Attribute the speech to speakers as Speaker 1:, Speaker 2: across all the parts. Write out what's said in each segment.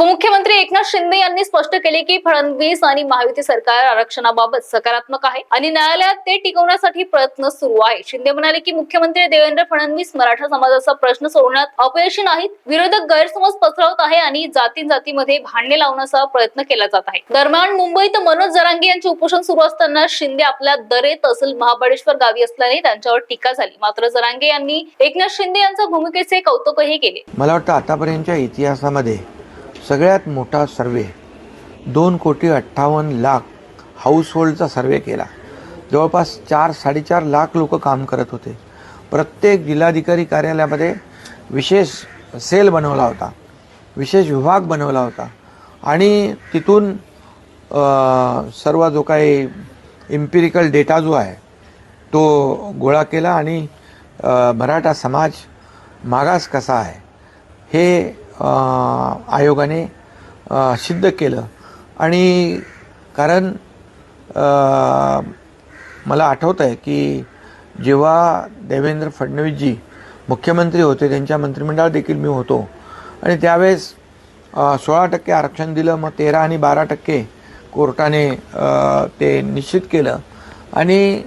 Speaker 1: उपमुख्यमंत्री एकनाथ शिंदे यांनी स्पष्ट केले की फडणवीस आणि महायुती सरकार आरक्षणाबाबत सकारात्मक आहे आणि न्यायालयात ते टिकवण्यासाठी प्रयत्न सुरू आहे. शिंदे म्हणाले की मुख्यमंत्री देवेंद्र फडणवीस मराठा समाजाचा प्रश्न सोडवण्यात अपयशी नाहीत विरोधक गैरसमज पसरवत आहे आणि जाती जातीमध्ये भांडणे लावण्याचा प्रयत्न केला जात आहे. दरम्यान मुंबईत मनोज जरांगे यांचे उपोषण सुरू असताना शिंदे आपल्या दरे तहसील महाबळेश्वर गावी असल्याने त्यांच्यावर टीका झाली. मात्र जरांगे यांनी एकनाथ शिंदे यांच्या भूमिकेचे कौतुकही केले.
Speaker 2: मला वाटतं आतापर्यंतच्या इतिहासामध्ये सगळ्यात मोठा सर्वे दोन कोटी अठ्ठावन्न लाख हाऊसहोल्डचा सर्वे केला. जवळपास चार साडेचार लाख लोक काम करत होते. प्रत्येक जिल्हाधिकारी कार्यालयामध्ये विशेष सेल बनवला होता. विशेष विभाग बनवला होता. आणि तिथून सर्व जो काही इम्पिरिकल डेटा जो आहे तो गोळा केला आणि मराठा समाज मागास कसा आहे हे आयोगाने सिद्ध केलं. आणि कारण मला आठवतं आहे की जेव्हा देवेंद्र फडणवीसजी मुख्यमंत्री होते त्यांच्या मंत्रिमंडळात देखील मी होतो. आणि त्यावेळेस सोळा टक्के आरक्षण दिलं मग तेरा आणि बारा टक्के कोर्टाने ते निश्चित केलं. आणि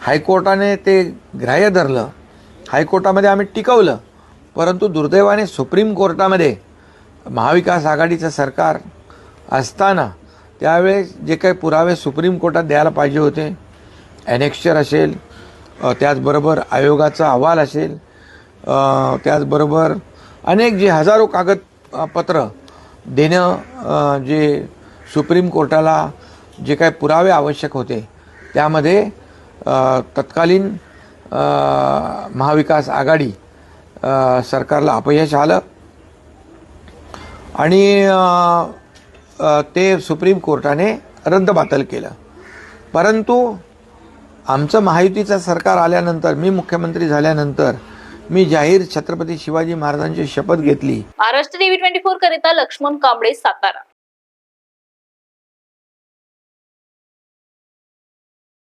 Speaker 2: हायकोर्टाने ते ग्राह्य धरलं. हायकोर्टामध्ये आम्ही टिकवलं. परंतु दुर्दैवाने सुप्रीम कोर्टामध्ये महाविकास आघाडीचं सरकार असताना त्यावेळेस जे काही पुरावे सुप्रीम कोर्टात द्यायला पाहिजे होते ॲनेक्स्चर असेल त्याचबरोबर आयोगाचा अहवाल असेल त्याचबरोबर अनेक जे हजारो कागदपत्र देणं जे सुप्रीम कोर्टाला जे काही पुरावे आवश्यक होते त्यामध्ये तत्कालीन महाविकास आघाडी सरकारला अपयश आलं. आणि ते सुप्रीम कोर्टाने रद्दबातल केलं. परंतु आमचं महायुतीचं सरकार आल्यानंतर मी मुख्यमंत्री झाल्यानंतर मी जाहीर छत्रपती शिवाजी महाराजांची शपथ घेतली.
Speaker 1: महाराष्ट्र टीव्ही ट्वेंटी फोर करिता लक्ष्मण कांबळे सातारा.